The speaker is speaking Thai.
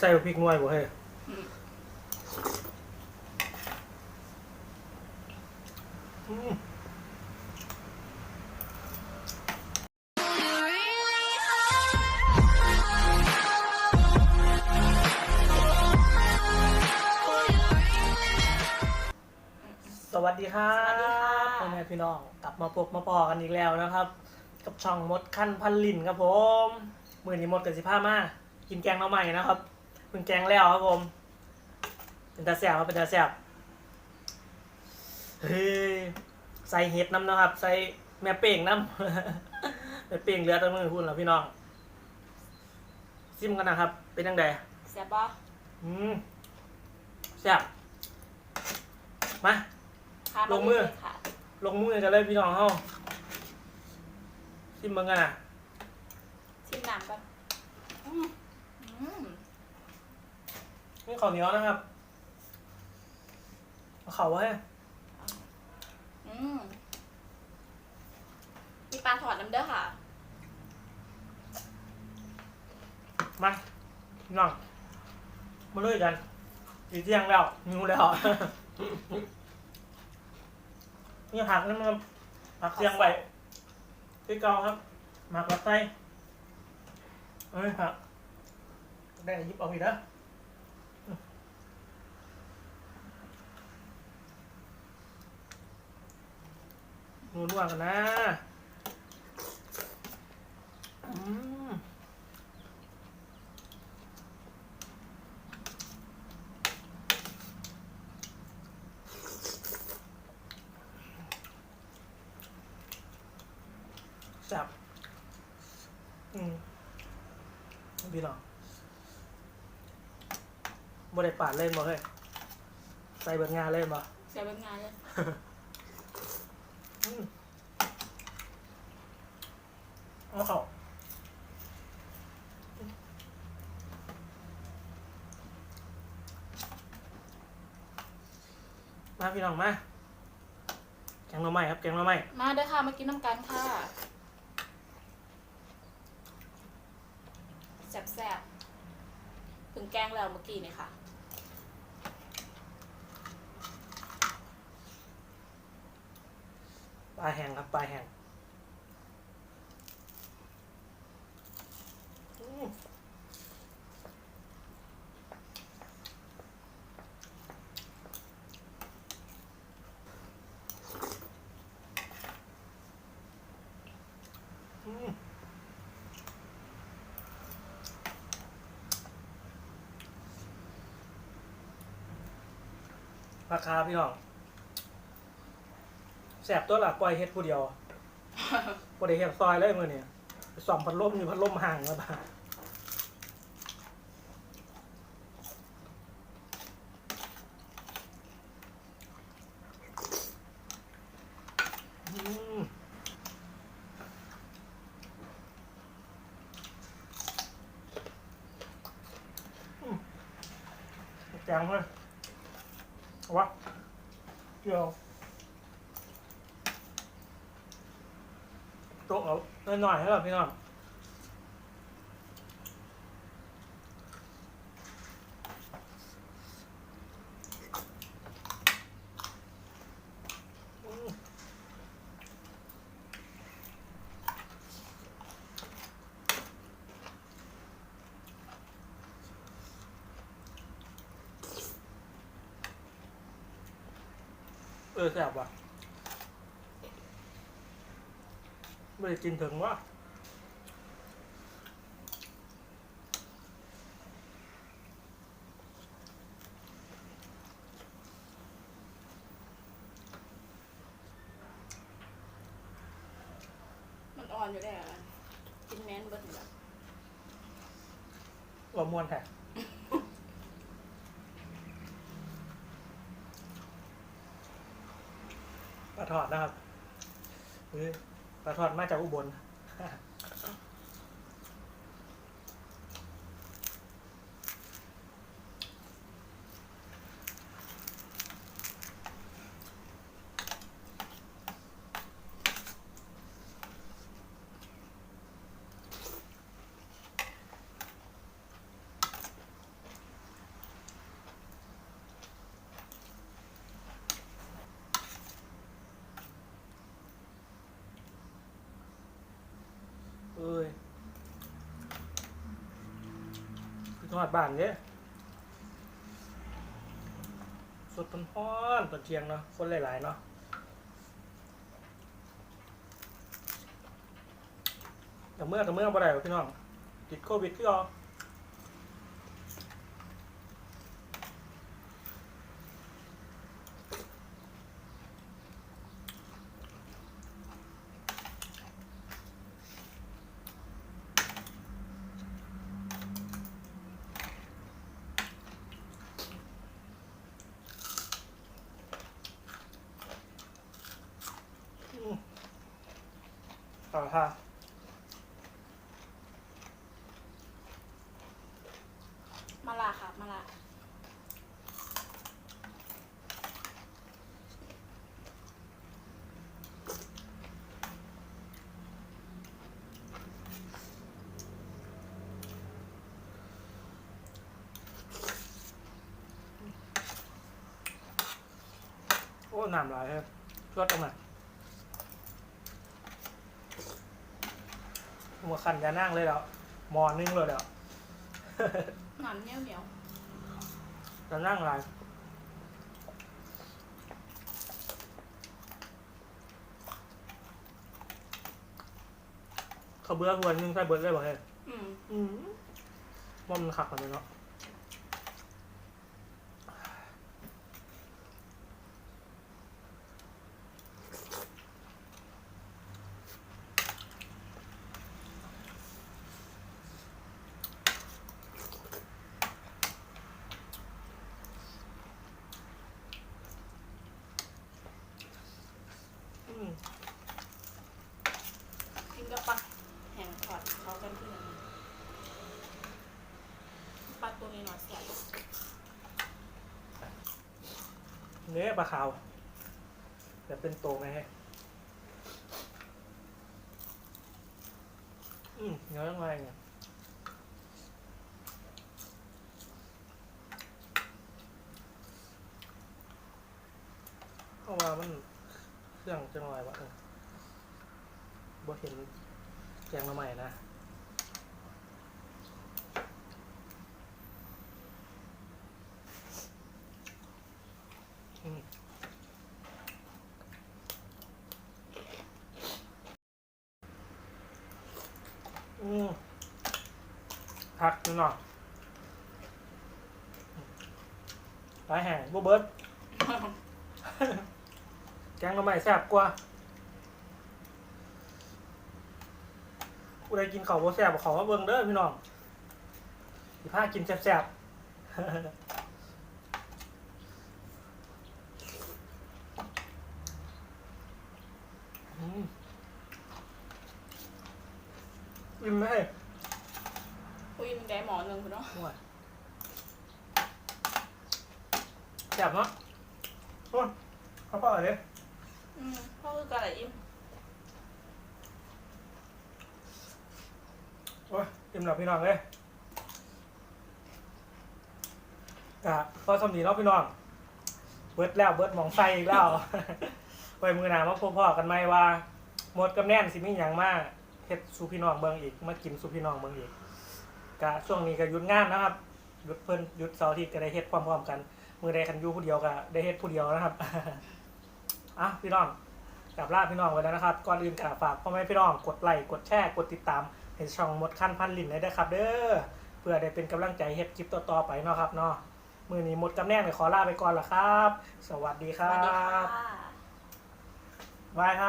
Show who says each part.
Speaker 1: ใส่พริกงวยบ่เฮ้
Speaker 2: อืม
Speaker 1: สวัสดีครับ
Speaker 2: สวัสดีค่ะ
Speaker 1: พ่อแม่พี่น้องกลับมาพบมาปอกันอีกแล้วนะครับ กับช่องมดขั้นพันลินครับผม มือนี้มดกับสิผ้ามา กินแกงหน้อใหม่นะครับ พิ่งแกงแล้วครับผม เป็นตาแสบครับเป็นตาแสบเฮ้ยใส่เห็ดน้ำนะครับ ใส่แม่เป่งน้ำแม่เป่งเหลือแตั้งมือพูดแล้วพี่น้องซิมกันนะครับ เป็นยังไง
Speaker 2: แซ่บปะ
Speaker 1: อืมแสบมา
Speaker 2: ค่ะ
Speaker 1: ลงมือา
Speaker 2: เลยค่ะ
Speaker 1: ลงมือกันเลยพี่น้องเฮาซิมเบิ่งกันนะ
Speaker 2: ชิมน้ำแบบอืมอืม
Speaker 1: นี่ข้าวเหนียวนะครับเอาเขาไว้
Speaker 2: อืมมีปลาถอดน้ำเด้อค่ะ
Speaker 1: มาพี่น้องมาเลยกันสีเที่ยงแล้วหิวแล้ว นี่ผักนี่มันผักเสียงไว้ที่เกาครับหมักกับไส้เอ้ยผักได้หยิบเอาอีกนะ นัวๆกันนะอืมแซ่บอืมพี่น้องบ่ได้ปาดเล่นบ่เฮ้ยใส่เบิดงานเล่นบ่
Speaker 2: เสียเป็นงานเลย
Speaker 1: อืม เอาเขามาพี่น้องมา แกงหน่อไม้ครับ แกงหน่อไม้
Speaker 2: มาเด้อค่ะมากินน้ำกันค่ะแซ่บแซ่บๆถึงแกงแล้วเมื่อกี้เนี่ยค่ะ
Speaker 1: ปลาแห้งครับปลาแห้งราคาพี่น้อง แสบตัวละปล่อยเฮ็ดผู้เดียวบ่ได้เฮ็ดซอยเลยมื้อนี้ไปส่อมพัดลมอยู่พัดลมห่างแล้วบ่าอืมอืมจังเลยเอาวะเดี๋ยว ต๊ะเอาหน่อยๆให้แบบพี่น้องเออแซ่บว่ะ ไม่ได้กินถึงว่า
Speaker 2: มันอ่อนอยู่ได้วอะกินแมนเบิดอยู่แล้ว
Speaker 1: ว่ามวนแท้ปลาทอดนะครับเฮ้ย ปลาทอดมาจากอุบล อ นอดบ้านเนี้ยสดต้นฮ้อนตอนเที่ยงเนาะคนหลายๆเนาะแต่เมื่อแต่เมื่อบ่ได้หรอกพี่น้องติดโควิดพี่อ๋อ ต่อค่ะ
Speaker 2: มาลาค่ะมาลา
Speaker 1: โอ้น้ำหลายครับชวดตรงไหน หัวขันยานั่งเลยแล้วหมอนึงเลยแล้ว
Speaker 2: หนอนเหนียวเหนียว
Speaker 1: จะนั่งหลายเขาเบื่อหัวนึงใส่เบิร์ดเลยบ่เฮ้ย
Speaker 2: อืม
Speaker 1: อืมว่ามันขักกันเลยเนาะ
Speaker 2: กินกับปลาแห้งทอดเขากันที่ไหนปลาตัวนี้หน่อยแสบ
Speaker 1: เนื้อปลาขาวแต่เป็นโตไหมอืมเนื้อยังไงเนี่ยเข้ามามัน เครื่องจังไรวะเออบ่เห็นแกงมาใหม่นะอืมอืมผักนิดหน่อยปแห้งบ่เบิร์ด แกงหน่อไม้แซ่บกว่าผู้ใดกินข้าวบ่แซ่บก็เขามาเบิ่งเด้อพี่น้องสิพากินแซ่บๆอืมอิ่มไหม
Speaker 2: อุ้ยมันได้หมอหนึ่งคุณเนาะ
Speaker 1: ห่วยแซ่บเนาะโอ้ยเขาเปล่าเลย
Speaker 2: อืมพ่อคือกระไรอิ่ม
Speaker 1: โอ้ยอิ่มหลับพี่น้องเลยกะพอสำนีเนาะพี่น้อง เบิดแล้วเบิดหมองไฟอีกแล้ว ไว้มือหนามาพบพ่อกันไหมว่า หมดกับแน่นสิมีอย่างมากเฮ็ดสู่พี่น้องเบิ่งอีก มากินสู่พี่น้องเบิ่งอีกกะช่วงนี้ก็หยุดงานนะครับ หยุดเพิ่นหยุดเสาร์อาทิตย์ก็ได้เฮ็ดพร้อมๆกัน มือใดคันอยู่ผู้เดียวก็ได้เฮ็ดผู้เดียวนะครับ อะพี่น้องกลับลาพี่น้องไว้แล้วนะครับ ก่อนอื่นก็ฝากพ่อแม่พี่น้องกดไลค์กดแชร์กดติดตามให้ช่องหมดขั้นพันลินได้ด้วยครับ เด้อเพื่อได้เป็นกำลังใจเฮ็ดคลิปต่อๆไปเนาะครับเนาะมือนี้หมดกับแน่เลยขอลาไปก่อนละครับ สวัสดีค
Speaker 2: ส
Speaker 1: รั
Speaker 2: วัสดีค่ะ
Speaker 1: บบายครับ